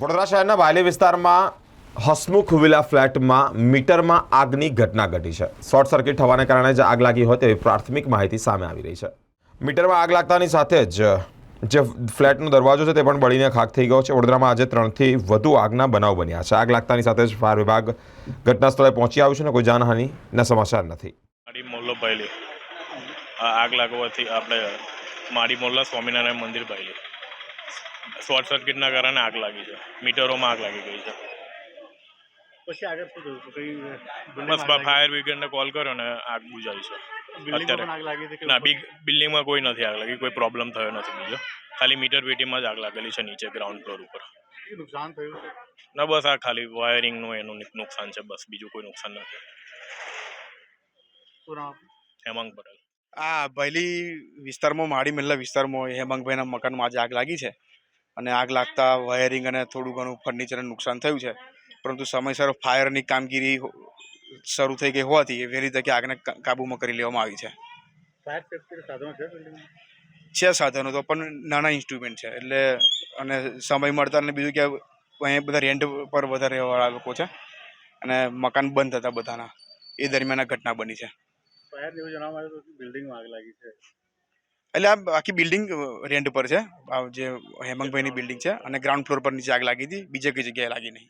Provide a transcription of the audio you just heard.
વડોદરા શહેરના વાયલી વિસ્તારમાં હસમુખ વિલા ફ્લેટમાં મીટરમાં આગની ઘટના ઘટી છે. શોર્ટ સર્કિટ થવાને કારણે જ આગ લાગી હોય તેવી પ્રાથમિક માહિતી સામે આવી રહી છે. મીટરમાં આગ લાગતાની સાથે જ જે ફ્લેટનો દરવાજો છે તે પણ બળીને ખાક થઈ ગયો છે. વડોદરામાં આજે ત્રણથી વધુ આગના બનાવ બન્યા છે. આગ લાગતાની સાથે જ ફાયર વિભાગ ઘટના સ્થળે પહોંચી આવ્યું છે ને કોઈ જાનહાનિના સમાચાર નથી. મોલ્લો આગ લાગવાથી આપણે મારી મોલ્લા સ્વામિનારાયણ મંદિર ભાઈલી શોર્ટ સર્કિટના કારણે આગ લાગી છે. મીટરોમાં આગ લાગી ગઈ છે. પછી આગળ શું થયું? બસ ફાયર બ્રિગેડને કોલ કર્યો ને આગ બુજાવી છે. બિલ્ડિંગમાં પણ આગ લાગી હતી કે ના બિગ બિલ્ડિંગમાં કોઈ નથી આગ લાગી કોઈ પ્રોબ્લેમ થયો નથી બીજો. ખાલી મીટર પેટીમાં જ આગ લાગેલી છે નીચે ગ્રાઉન્ડ ફ્લોર ઉપર. નુકસાન થયું ના બસ આ ખાલી વાયરિંગનું એનું નુકસાન છે બસ. બીજું કોઈ નુકસાન નથી? હેમાંગ પટેલ. આ ભૈલી વિસ્તારમાં માડી મહેલા વિસ્તારમાં હેમાંગભાઈના મકાનમાં આજે આગ લાગી છે. અને આગ લાગતા વાયરિંગ અને થોડું ઘણું ફર્નિચરને નુકસાન થયું છે. પરંતુ સમયસર ફાયરની કામગીરી શરૂ થઈ ગઈ હોવાથી એવી વહેલી તકે આગને કાબૂમાં કરી લેવામાં આવી છે. સાધનો છે સાધનો તો પણ નાના ઇન્સ્ટ્રુમેન્ટ છે. એટલે અને સમય મળતા અને બીજું કે અહીંયા બધા રેન્ટ પર વધારે રહેવાવાળા લોકો છે. અને મકાન બંધ હતા બધાના. એ દરમિયાન આ ઘટના બની છે. બિલ્ડિંગમાં આગ લાગી છે. એટલે આ આખી બિલ્ડિંગ રેન્ટ ઉપર છે. આ જે હેમંગભાઈની બિલ્ડિંગ છે અને ગ્રાઉન્ડ ફ્લોર પર નીચે આગ લાગી હતી. બીજે કઈ જગ્યાએ લાગી નહીં.